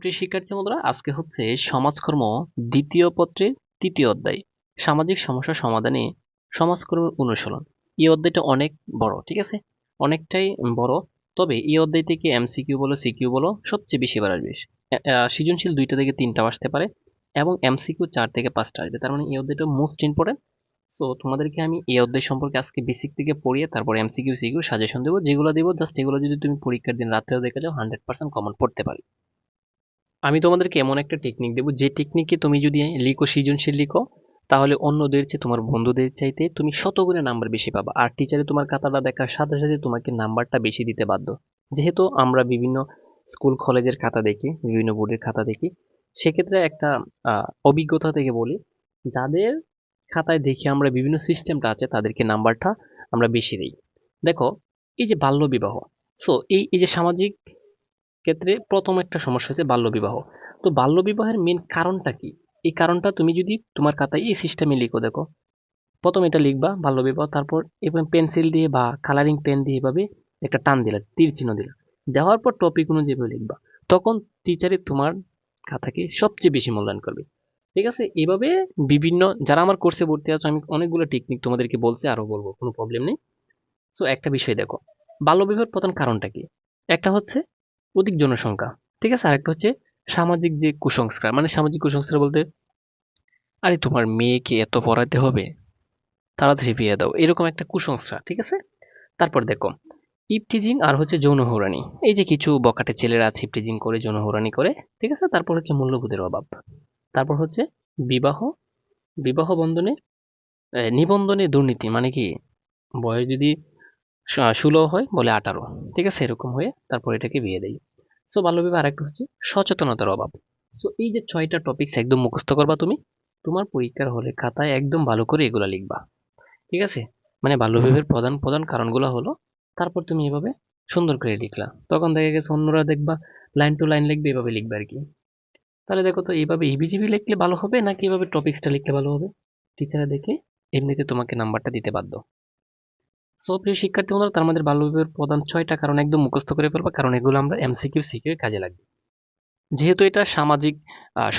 প্রিয় শিক্ষার্থী বন্ধুরা, আজকে হচ্ছে সমাজকর্ম দ্বিতীয় পত্রের তৃতীয় অধ্যায়, সামাজিক সমস্যা সমাধানে সমাজকর্মের অনুশীলন। এই অধ্যায়টা অনেক বড়, ঠিক আছে? অনেকটাই বড়, তবে এই অধ্যায় থেকে এমসিকিউ বলো সিকিউ বলো, সবচেয়ে বেশি বার আসবে সৃজনশীল দুইটা থেকে তিনটা আসতে পারে এবং এমসিকিউ চার থেকে পাঁচটা আসবে। তার মানে এই অধ্যায়টা মোস্ট ইম্পর্টেন্ট সো তোমাদেরকে আমি এই অধ্যায় সম্পর্কে আজকে বেসিক থেকে পড়িয়ে তারপর এমসিকিউ সিকিউ সাজেশন দেবো। যেগুলো দেবো জাস্ট এগুলো যদি তুমি পরীক্ষার দিন রাত্রেও দেখে যাও হান্ড্রেড পার্সেন্ট কমন পড়তে পারি আমি তোমাদেরকে এমন একটা টেকনিক দেবো, যে টেকনিকে তুমি যদি লিখো, সৃজনশীল লিখো, তাহলে অন্যদের চেয়ে তোমার বন্ধুদের চাইতে তুমি শতগুণে নাম্বার বেশি পাবা। আর টিচারে তোমার খাতাটা দেখার সাথে সাথে তোমাকে নাম্বারটা বেশি দিতে বাধ্য। যেহেতু আমরা বিভিন্ন স্কুল কলেজের খাতা দেখি, বিভিন্ন বোর্ডের খাতা দেখি, সেক্ষেত্রে একটা অভিজ্ঞতা থেকে বলি, যাদের খাতায় দেখি আমরা বিভিন্ন সিস্টেমটা আছে, তাদেরকে নাম্বারটা আমরা বেশি দিই। দেখো, এই যে বাল্যবিবাহ সো এই এই যে সামাজিক ক্ষেত্রে প্রথম একটা সমস্যা হচ্ছে বাল্যবিবাহ। তো বাল্যবিবাহের মেন কারণটা কি? এই কারণটা তুমি যদি তোমার খাতায় এই সিস্টেমে লিখো, দেখো। প্রথম এটা লিখবা, বাল্যবিবাহ, তারপর এবং পেন্সিল দিয়ে বা কালারিং পেন দিয়ে এভাবে একটা টান দিলা, তীর চিহ্ন দিলা। দেওয়ার পর টপিক অনুযায়ী লিখবা। তখন টিচারে তোমার খাতাকে সবচেয়ে বেশি মূল্যায়ন করবে। ঠিক আছে? এভাবে বিভিন্ন, যারা আমার কোর্সে ভর্তি আছে, আমি অনেকগুলো টেকনিক তোমাদেরকে বলছি, আরও বলব, কোনো প্রবলেম নেই। সো একটা বিষয় দেখো। বাল্যবিবাহের প্রধান কারণটা কি? একটা হচ্ছে অধিক জনসংখ্যা। ঠিক আছে? আরেকটা হচ্ছে সামাজিক যে কুসংস্কার। মানে সামাজিক কুসংস্কার বলতে, আরে তোমার মেয়েকে এত পড়াতে হবে? তাড়াতাড়ি বিয়ে দাও। এরকম একটা কুসংস্কার। ঠিক আছে? তারপর দেখো, ইপটিজিং আর হচ্ছে যৌন হৌরানি। এই যে কিছু বকাটে ছেলেরা আছে ইপটিজিং করে, যৌন হৌরানি করে, ঠিক আছে? তারপর হচ্ছে মূল্যবোধের অভাব। তারপর হচ্ছে বিবাহ বিবাহ বন্ধনে নিবন্ধনে দুর্নীতি। মানে কি? বয়স যদি ষোলো হয় বলে আঠারো। ঠিক আছে? এরকম হয়ে তারপর এটাকে বিয়ে দেয় সো বাল্যবিবাহ আরেকটা হচ্ছে সচেতনতার অভাব। সো এই যে ছয়টা টপিকস একদম মুখস্থ করবা তুমি তোমার পরীক্ষার হলে খাতায় একদম ভালো করে এগুলা লিখবা। ঠিক আছে? মানে বাল্যবিবাহের প্রধান প্রধান কারণগুলো হলো তারপর তুমি এভাবে সুন্দর করে লিখলা। তখন দেখা গেছে অন্যরা দেখবা লাইন টু লাইন লিখবে এভাবে লিখবে আর কি তাহলে দেখো তো এইভাবে ইবিজিবি লিখলে ভালো হবে নাকি এভাবে টপিক্সটা লিখলে ভালো হবে? টিচাররা দেখে এমনিতে তোমাকে নাম্বারটা দিতে বাধ্য। সো প্রিয় শিক্ষার্থী বন্ধুরা, তার মধ্যে বাল্যবিবাহের প্রধান ছয়টা কারণ একদম মুখস্থ করে ফেলবা। কারণ এগুলো আমরা এমসিকিউ সিকিউ কাজে লাগবে। যেহেতু এটা সামাজিক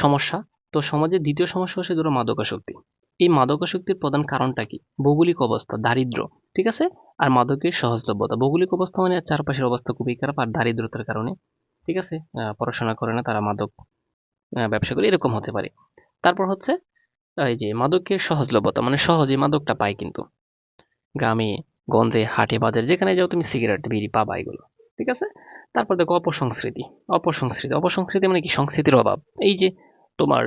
সমস্যা, তো সমাজের দ্বিতীয় সমস্যা হচ্ছে ধরো মাদকাসক্তি। এই মাদকাসক্তির প্রধান কারণটা কি? ভৌগোলিক অবস্থা, দারিদ্র, ঠিক আছে? আর মাদকের সহজলভ্যতা। ভৌগোলিক অবস্থা মানে চারপাশের অবস্থা খুবই খারাপ আর দারিদ্রতার কারণে, ঠিক আছে? পড়াশোনা করে না, তারা মাদক ব্যবসা করে, এরকম হতে পারে। তারপর হচ্ছে, এই যে মাদকের সহজলভ্যতা মানে সহজে মাদকটা পায় কিন্তু। গ্রামে গঞ্জে, হাটে, বাজারে, যেখানে যাও তুমি সিগারেট, বিড়ি পাবা এগুলো, ঠিক আছে? তারপর দেখো অপসংস্কৃতি অপসংস্কৃতি অপসংস্কৃতি মানে কি? সংস্কৃতির অভাব। এই যে তোমার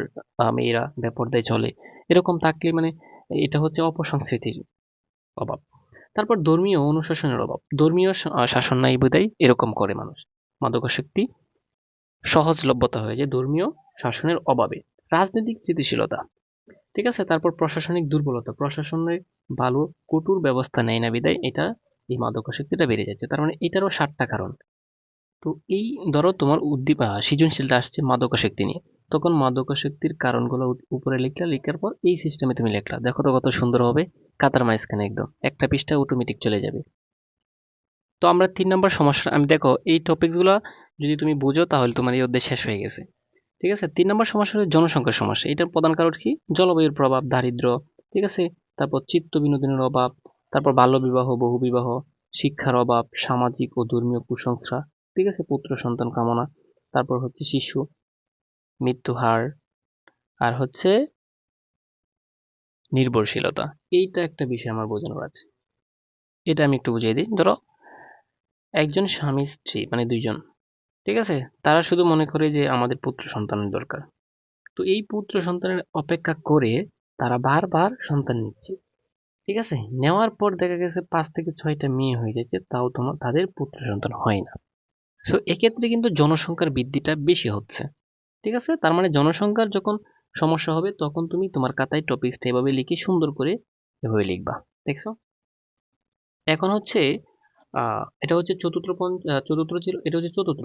মেয়েরা বেপরদায় চলে, এরকম থাকলে মানে এটা হচ্ছে অপসংস্কৃতির অভাব। তারপর ধর্মীয় অনুশাসনের অভাব। ধর্মীয় শাসন নাই বোধহয় এরকম করে মানুষ। মাদকাসক্তি, সহজলভ্যতা হয়ে যায় ধর্মীয় শাসনের অভাবে। রাজনৈতিক স্থিতিশীলতা ঠিক আছে? তারপর প্রশাসনিক দুর্বলতা। প্রশাসনের ভালো, কঠোর ব্যবস্থা নেয় না বিদায় এটা এই মাদকাসক্তিটা বেড়ে যাচ্ছে। তার মানে এটারও ষাটটা কারণ। তো এই ধরো তোমার উদ্দীপ সৃজনশীলতা আসছে মাদকাসক্তি নিয়ে। তখন মাদকাসক্তির কারণগুলো উপরে লিখলা, লিখার পর এই সিস্টেমে তুমি লিখলা। দেখো তো কত সুন্দর হবে। কাতার মাঝখানে একদম। একটা পৃষ্ঠা অটোমেটিক চলে যাবে। তো আমরা তিন নম্বর সমস্যা, আমি দেখো এই টপিকগুলো যদি তুমি বুঝো তাহলে তোমার এই অধ্যায় শেষ হয়ে গেছে। ঠিক আছে? তিন নম্বর সমস্যা হলো জনসংখ্যার সমস্যা। এটার প্রধান কারণ কি? জলবায়ুর প্রভাব, দারিদ্র্য, ঠিক আছে? তারপর চিত্ত বিনোদনের অভাব, তারপর বাল্যবিবাহ, বহুবিবাহ, শিক্ষার অভাব, সামাজিক ও ধর্মীয় কুসংস্কার, ঠিক আছে? পুত্র, সন্তান, কামনা। তারপর হচ্ছে শিশু, মৃত্যু হার, আর হচ্ছে নির্ভরশীলতা। এইটা একটা বিষয় আমার বোঝানোর আছে। এটা আমি একটু বুঝিয়ে দিই। ধরো, একজন স্বামী, স্ত্রী মানে দুইজন ঠিক আছে? তারা শুধু মনে করে যে আমাদের পুত্র সন্তানের দরকার। তো এই পুত্র সন্তানের অপেক্ষা করে তারা বারবার সন্তান নিচ্ছে। ঠিক আছে? নেওয়ার পর দেখা গেছে পাঁচ থেকে ছয়টা মেয়ে হয়ে যাচ্ছে, তাও তোমার তাদের পুত্র সন্তান হয় না। সো এক্ষেত্রে কিন্তু জনসংখ্যার বৃদ্ধিটা বেশি হচ্ছে। ঠিক আছে? তার মানে জনসংখ্যার যখন সমস্যা হবে, তখন তুমি তোমার খাতায় টপিকসটা এভাবে লিখে সুন্দর করে এভাবে লিখবা। দেখছ? এখন হচ্ছে এটা হচ্ছে চতুর্থ চতুর্থ ছিল, এটা হচ্ছে চতুর্থ।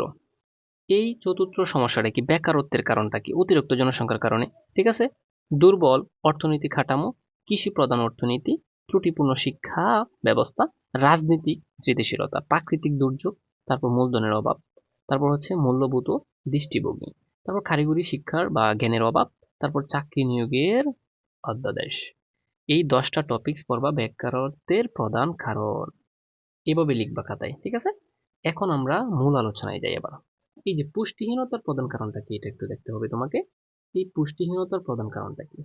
এই চতুর্থ সমস্যাটা কি বেকারত্বের কারণটা কি? অতিরিক্ত জনসংখ্যার কারণে, ঠিক আছে? দুর্বল অর্থনীতি কাঠামো কৃষি প্রধান অর্থনীতি, ত্রুটিপূর্ণ শিক্ষা ব্যবস্থা, রাজনীতি, স্থিতিশীলতা, প্রাকৃতিক দুর্যোগ, তারপর মূলধনের অভাব, তারপর হচ্ছে মূল্যভূত দৃষ্টিভঙ্গি, তারপর কারিগরি শিক্ষার বা জ্ঞানের অভাব, তারপর চাকরি নিয়োগের অধ্যাদেশ। এই দশটা টপিকস পড়বা বেকারত্বের প্রধান কারণ। এভাবে লিখবা খাতায়, ঠিক আছে? এখন আমরা মূল আলোচনায় যাই এবার। এই যে পুষ্টিহীনতার প্রধান কারণটা কি, এটা একটু দেখতে হবে তোমাকে। এই পুষ্টিহীনতার প্রধান কারণটা কি?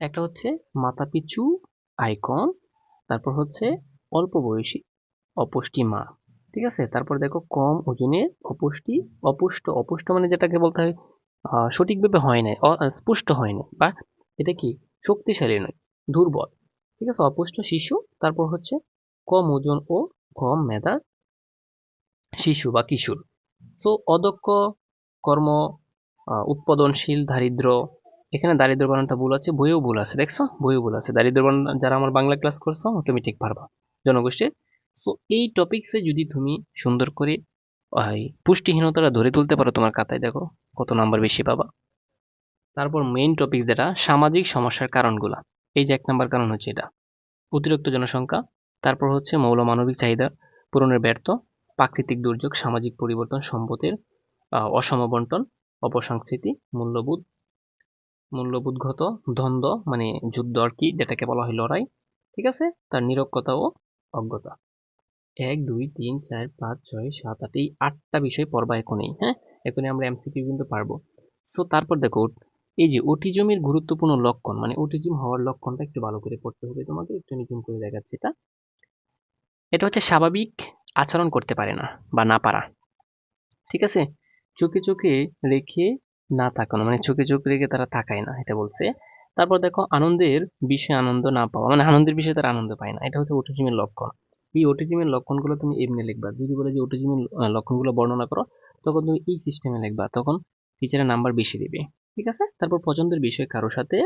একটা হচ্ছে মাথাপিছু আয় কম তারপর হচ্ছে অল্প বয়সী অপুষ্টি মা, ঠিক আছে? তারপর দেখো কম ওজনের অপুষ্টি, অপুষ্ট অপুষ্ট মানে যেটাকে বলতে হয় সঠিকভাবে হয় নাই স্পুষ্ট হয় নাই, বা এটা কি? শক্তিশালী নয়, দুর্বল, ঠিক আছে? অপুষ্ট শিশু, তারপর হচ্ছে কম ওজন ও কম মেধার শিশু বা কিশোর সো অদক্ষ, কর্ম উৎপাদনশীল, দারিদ্র, এখানে দারিদ্র বানানটা ভুল আছে বইও ভুল আছে, দেখছ? বইও ভুল আছে। দারিদ্র বানান যারা আমার বাংলা ক্লাস করছ অটোমেটিক পারবা, জনগোষ্ঠীর। সো এই টপিকসে যদি তুমি সুন্দর করে পুষ্টিহীনতাটা ধরে তুলতে পারো তোমার খাতায়, দেখো কত নাম্বার বেশি পাবা। তারপর মেইন টপিক যেটা, সামাজিক সমস্যার কারণগুলা। এই যে এক নাম্বার কারণ হচ্ছে এটা। অতিরিক্ত জনসংখ্যা, তারপর হচ্ছে মৌল মানবিক চাহিদা, পূরণের ব্যর্থ প্রাকৃতিক দুর্যোগ, সামাজিক পরিবর্তন, সম্পদের অসম বন্টন অপসংস্কৃতি, মূল্যবোধ, মূল্যবোধগত দ্বন্দ্ব মানে যুদ্ধ আর কি, যেটাকে বলা হয় লড়াই, ঠিক আছে? তার নিরক্ষতা ও অজ্ঞতা। এক, দুই, তিন, চার, পাঁচ, ছয়, সাত, আট, এই আটটা বিষয় পড়বা এখনই হ্যাঁ? এখনই আমরা এমসিকিউ কিন্তু পারব। সো তারপর দেখো এই যে অটিজমের গুরুত্বপূর্ণ লক্ষণ মানে অটিজম হওয়ার লক্ষণটা একটু ভালো করে পড়তে হবে তোমাকে, একটু নিচুম করে দেখাচ্ছি এটা। এটা হচ্ছে স্বাভাবিক আচরণ করতে পারে না বা না পারা। ঠিক আছে? চোখে চোখে রেখে না তাকানো মানে চোখে চোখ রেখে তারা তাকায় না, এটা বলছে। তারপর দেখো, আনন্দের বিষয়ে আনন্দ না পাওয়া মানে আনন্দের বিষয়ে তারা আনন্দ পায় না, এটা হচ্ছে অটিজমের লক্ষণ। এই অটিজমের লক্ষণগুলো তুমি এমনি লিখবা। যদি বলে যে অটিজমের লক্ষণগুলো বর্ণনা করো, তখন তুমি এই সিস্টেমে লিখবা, তখন টিচারের নাম্বার বেশি দিবে। ঠিক আছে? তারপর পছন্দের বিষয় কারোর সাথে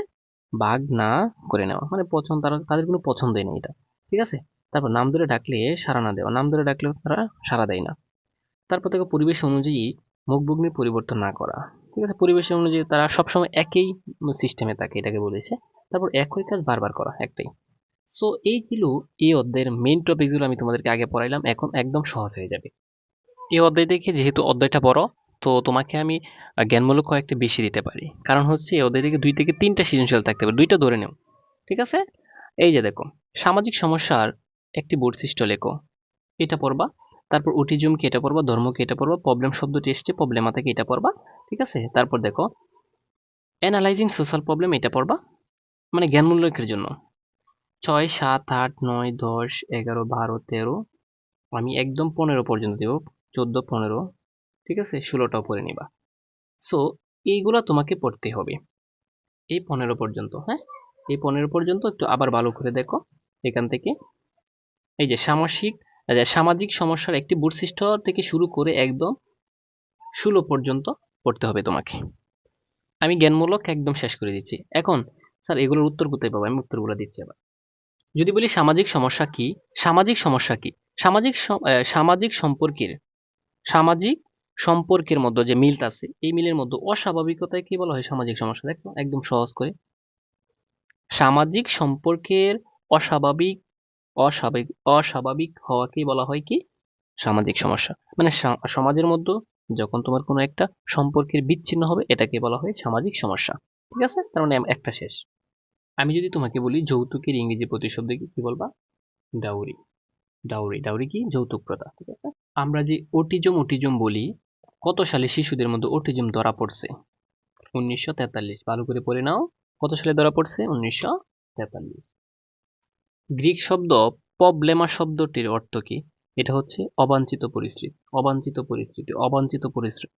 বাগ না করে নেওয়া মানে পছন্দ, তারা, তাদের কোনো পছন্দই নেই এটা। ঠিক আছে? তারপর নাম ধরে ডাকলে সাড়া না দেওয়া, নাম ধরে ডাকলেও তারা সাড়া দেয় না। তারপর থেকে পরিবেশ অনুযায়ী মুখভুগ্নি পরিবর্তন না করা। ঠিক আছে, পরিবেশ অনুযায়ী তারা সবসময় একই সিস্টেমে থাকে এটাকে বলেছে। তারপর একই কাজ বারবার করা, একটাই। সো এই ছিল এই অধ্যায়ের মেইন টপিকগুলো আমি তোমাদেরকে আগে পড়াইলাম, এখন একদম সহজ হয়ে যাবে। এই অধ্যায় থেকে যেহেতু অধ্যায়টা বড়, তো তোমাকে আমি জ্ঞানমূলক কয়েকটা বেশি দিতে পারি। কারণ হচ্ছে এই অধ্যায় থেকে দুই থেকে তিনটা সৃজনশীল থাকতে পারে, দুইটা ধরে নেও। ঠিক আছে? এই যে দেখো, সামাজিক সমস্যার একটি বৈশিষ্ট্য লেখো। এটা পড়বা, তারপর অটিজমকে এটা পড়বা, ধর্মকে এটা পড়বা প্রবলেম শব্দটি এসছে প্রবলেমা থেকে এটা পড়বা, ঠিক আছে? তারপর দেখো অ্যানালাইজিং সোশ্যাল প্রবলেম এটা পড়বা মানে জ্ঞানমূলকের জন্য। ছয়, সাত, আট, নয়, দশ, এগারো, বারো, তেরো, আমি একদম পনেরো পর্যন্ত দেব, চোদ্দ, পনেরো, ঠিক আছে? ষোলোটাও পড়ে নিবা। সো এইগুলা তোমাকে পড়তে হবে। এই পনেরো পর্যন্ত হ্যাঁ? এই পনেরো পর্যন্ত একটু আবার ভালো করে দেখো, এখান থেকে। এই যে সামাজিক সামাজিক সমস্যার একটি বৈশিষ্ট্য থেকে শুরু করে একদম ষোলো পর্যন্ত পড়তে হবে তোমাকে। আমি জ্ঞানমূলক একদম শেষ করে দিচ্ছি। এখন স্যার এগুলোর উত্তর কোথায় পাবো? আমি উত্তরগুলো দিচ্ছি আবার। যদি বলি সামাজিক সমস্যা কি? সামাজিক সমস্যা কি? সামাজিক সামাজিক সম্পর্কের সামাজিক সম্পর্কের মধ্যে যে মিল আছে, এই মিলের মধ্যে অস্বাভাবিকতায় কি বলা হয় সামাজিক সমস্যা? দেখছ? একদম সহজ করে। সামাজিক সম্পর্কের অস্বাভাবিক অস্বাভাবিক অস্বাভাবিক হওয়াকে বলা হয় কি? সামাজিক সমস্যা। মানে সমাজের মধ্যে যখন তোমার কোনো একটা সম্পর্কের বিচ্ছিন্ন হবে, এটাকে বলা হয় সামাজিক সমস্যা। ঠিক আছে? তার মানে একটা শেষ। আমি যদি তোমাকে বলি যৌতুকের ইংরেজি প্রতিশব্দ কি কি বলবা? ডাউরি। ডাউরি ডাউরি কি? যৌতুক প্রথা। ঠিক আছে? আমরা যে ওটিজম ওটিজম বলি, কত সালে শিশুদের মধ্যে ওটিজম ধরা পড়ছে? উনিশশো তেতাল্লিশ। ভালো করে পড়ে নাও। কত সালে ধরা পড়ছে? উনিশশো তেতাল্লিশ। গ্রিক শব্দ প্রবলেমা শব্দটির অর্থ কি? এটা হচ্ছে অবাঞ্ছিত পরিস্থিতি অবাঞ্ছিত পরিস্থিতি অবাঞ্ছিত পরিস্থিতি।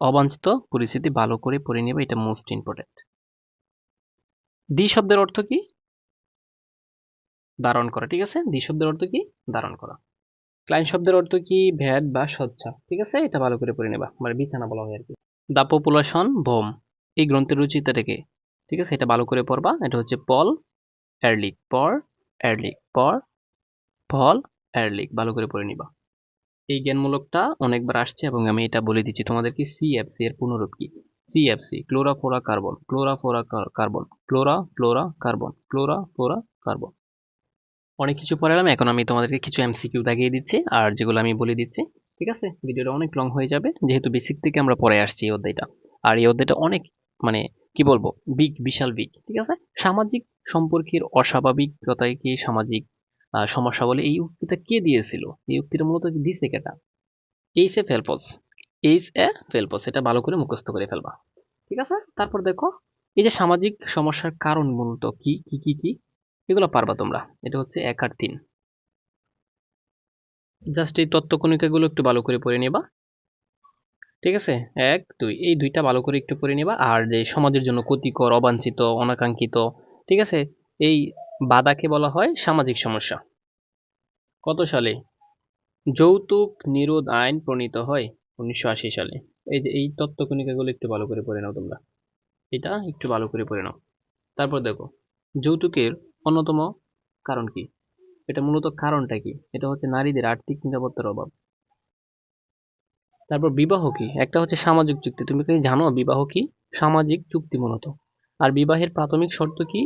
অবাঞ্ছিত পরিস্থিতি ভালো করে পড়ে নেবে, এটা মোস্ট ইম্পর্টেন্ট দ্বি শব্দের অর্থ কি? ধারণ করা, ঠিক আছে? দ্বি শব্দের অর্থ কি? ধারণ করা। ক্লাইন শব্দের অর্থ কি? ভ্যাট বা সজ্জা ঠিক আছে? এটা ভালো করে পড়ে নেবা মানে বিছানা বলা হয় আর কি। দা পপুলেশন বোম এই গ্রন্থের রচিতাটাকে ঠিক আছে? এটা ভালো করে পড়বা, এটা হচ্ছে পল এরলিক পর এরলিক পর ফল এরলিক ভালো করে পড়ে নিবা। এই জ্ঞানমূলকটা অনেকবার আসছে এবং আমি এটা বলে দিচ্ছি। তোমাদেরকে সিএফসি এর পুনরূপ কি? CFC chlorofluoro carbon chlorofluoro carbon chloro fluoro carbon chloro fluoro carbon অনেক কিছু পড়ালাম, এখন আমি তোমাদেরকে কিছু এমসিকিউ দাগিয়ে দিচ্ছি আর যেগুলো আমি বলে দিচ্ছি, ঠিক আছে? ভিডিওটা অনেক লং হয়ে যাবে, যেহেতু বেসিক থেকে আমরা পরে আসছি এই অধ্যায়টা। আর এই অধ্যায়টা অনেক মানে কি বলব, বিগ, বিশাল বিগ, ঠিক আছে? সামাজিক সম্পর্কের অস্বাভাবিকতাকে সামাজিক সমস্যা বলে? এই উক্তিটা কে দিয়েছিল? এই উক্তিটা মূলত দিছে কেটা H A Phelps H A Phelps এটা ভালো করে মুখস্থ করে ফেলবা, ঠিক আছে? তারপর দেখো, এই যে সামাজিক সমস্যার কারণ মূলত কি কি কি কি? এগুলো পারবা তোমরা, এটা হচ্ছে এক আর তিন। জাস্ট এই তত্ত্বকণিকাগুলো একটু ভালো করে পড়ে নেবা। ঠিক আছে? এক, দুই, এই দুইটা ভালো করে একটু পড়ে নেবা। আর যে সমাজের জন্য ক্ষতিকর, অবাঞ্ছিত, অনাকাঙ্ক্ষিত, ঠিক আছে? এই বাধাকে বলা হয় সামাজিক সমস্যা। কত সালে? যৌতুক নিরোধ আইন প্রণীত হয় উনিশশো আশি সালে। এই যে, এই তত্ত্বকণিকাগুলো একটু ভালো করে পড়ে নাও তোমরা। এটা একটু ভালো করে পড়ে নাও। তারপর দেখো, যৌতুকের অন্যতম কারণ কি? এটা মূলত কারণটা কি? এটা হচ্ছে নারীদের আর্থিক নিরাপত্তার অভাব। তারপর বিবাহ কি? একটা হচ্ছে সামাজিক চুক্তি। তুমি কি জানো বিবাহ কি? সামাজিক চুক্তি মূলত। আর বিবাহের প্রাথমিক শর্ত কি?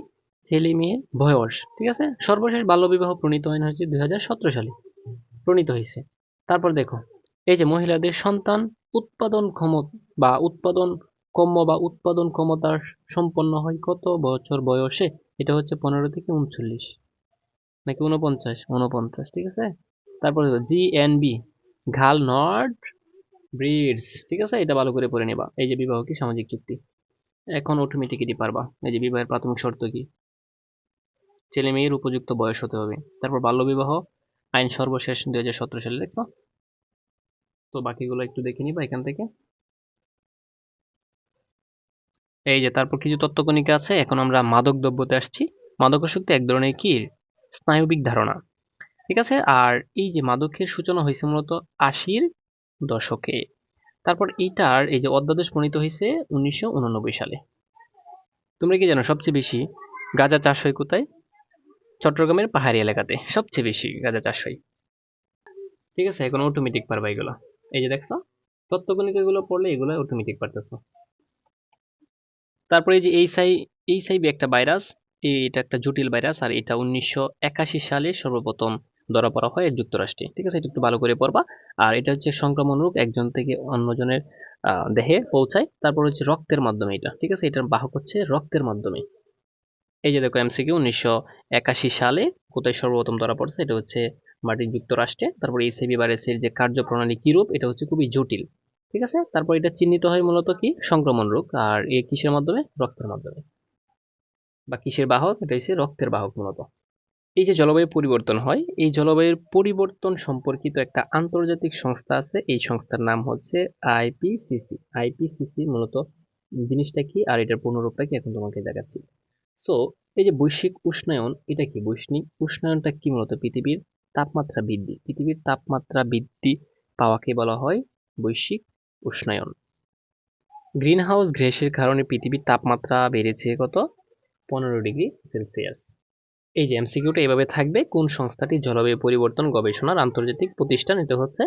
ছেলে মেয়ের বয়স, ঠিক আছে? সর্বশেষ বাল্যবিবাহ প্রণীত আইন হয়েছে দুই সালে। প্রণীত হয়েছে। তারপর দেখো, এই যে মহিলাদের সন্তান উৎপাদন ক্ষম, বা উৎপাদন কম্য বা উৎপাদন ক্ষমতার সম্পন্ন হয় কত বছর বয়সে? এটা হচ্ছে পনেরো থেকে উনচল্লিশ। নাকি উনপঞ্চাশ উনপঞ্চাশ ঠিক আছে? তারপর জি এন বি ঘাল নট ব্রিডস ঠিক আছে? এটা ভালো করে পড়ে নেবা। এই যে বিবাহ কি? সামাজিক চুক্তি। এখন অটোমেটিক্যালি পারবা? এই যে বিবাহের প্রাথমিক শর্ত কি? ছেলে মেয়ের উপযুক্ত বয়স হতে হবে। তারপর বাল্যবিবাহ, আইন সর্বশেষ দুই হাজার সতেরো সালে, দেখছ? তো বাকিগুলো একটু দেখে নিবা এখান থেকে। এই যে তারপর কিছু তত্ত্বকণিকা আছে। এখন আমরা মাদক দ্রব্যতে আসছি। মাদকাসক্তি এক ধরনের কি? স্নায়বিক ধারণা। ঠিক আছে? আর এই যে মাদকের সূচনা হয়েছে মূলত আশির দশকে। তারপর এইটার এই যে অধ্যাদেশ প্রণীত হয়েছে উনিশশো উননব্বই সালে। তোমরা কি জানো সবচেয়ে বেশি গাঁজা চাষ হয় কোথায়? চট্টগ্রামের পাহাড়ি এলাকাতে। সবচেয়ে বেশি গাঁজা চাষ হয়। ঠিক আছে, এখন অটোমেটিক পারবা এগুলো এই যে দেখছ, তত্ত্বকণিকাগুলো পড়লে এগুলো অটোমেটিক পারতেছো। তারপরে এই যে এইচআই এইচআইভি একটা ভাইরাস এটা একটা জটিল ভাইরাস আর এটা উনিশশো একাশি সালে সর্বপ্রথম ধরা পড়া হয় যুক্তরাষ্ট্রে। ঠিক আছে? এটা একটু ভালো করে পড়বা। আর এটা হচ্ছে সংক্রমণ রোগ একজন থেকে অন্যজনের দেহে পৌঁছায়। তারপর হচ্ছে রক্তের মাধ্যমে এটা। ঠিক আছে? এটার বাহক হচ্ছে রক্তের মাধ্যমে। এই যে দেখো, এমসিকিউ উনিশশো একাশি সালে কোথায় সর্বপ্রথম ধরা পড়ছে? এটা হচ্ছে মার্টিন যুক্তরাষ্ট্রে। তারপর এইচআইভি ভাইরাসের যে কার্যপ্রণালী কি রূপ? এটা হচ্ছে খুবই জটিল। ঠিক আছে? তারপর এটা চিহ্নিত হয় মূলত কি? সংক্রমণ রোগ আর এ কিসের মাধ্যমে? রক্তের মাধ্যমে। বা কিসের বাহক? এটা হচ্ছে রক্তের বাহক মূলত। এই যে জলবায়ু পরিবর্তন হয়, এই জলবায়ুর পরিবর্তন সম্পর্কিত একটা আন্তর্জাতিক সংস্থা আছে। এই সংস্থার নাম হচ্ছে আইপিসিসি আইপিসিসি মূলত জিনিসটা কি আর এটার পূর্ণরূপটা কি এখন তোমাকে দেখাচ্ছি। সো এই যে বৈশ্বিক উষ্ণায়ন, এটা কি বৈশ্বিক উষ্ণায়নটা কি মূলত পৃথিবীর তাপমাত্রা বৃদ্ধি? পৃথিবীর তাপমাত্রা বৃদ্ধি পাওয়াকে বলা হয় বৈশ্বিক উষ্ণায়ন। গ্রিন হাউস গ্যাসের কারণে পৃথিবীর তাপমাত্রা বেড়েছে কত? পনেরো ডিগ্রি সেলসিয়াস। এই যে এমসিকিউটা এভাবে থাকবে, কোন সংস্থাটি জলবায়ু পরিবর্তন গবেষণার আন্তর্জাতিক প্রতিষ্ঠান? এটা হচ্ছে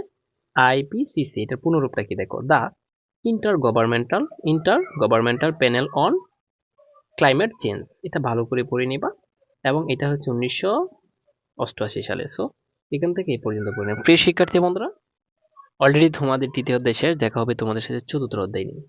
আইপিসিসি এটার পুনরূপটা কি দেখো? The intergovernmental intergovernmental panel on climate change. এটা ভালো করে পড়ে নিবা। এবং এটা হচ্ছে উনিশশো অষ্টআশি সালে। সো এখান থেকে এই পর্যন্ত পড়ে নেব। প্রিয় শিক্ষার্থী বন্ধুরা অলরেডি তোমাদের তৃতীয় অধ্যায় শেষ, দেখা হবে তোমাদের সাথে চতুর্থ অধ্যায় নিয়ে।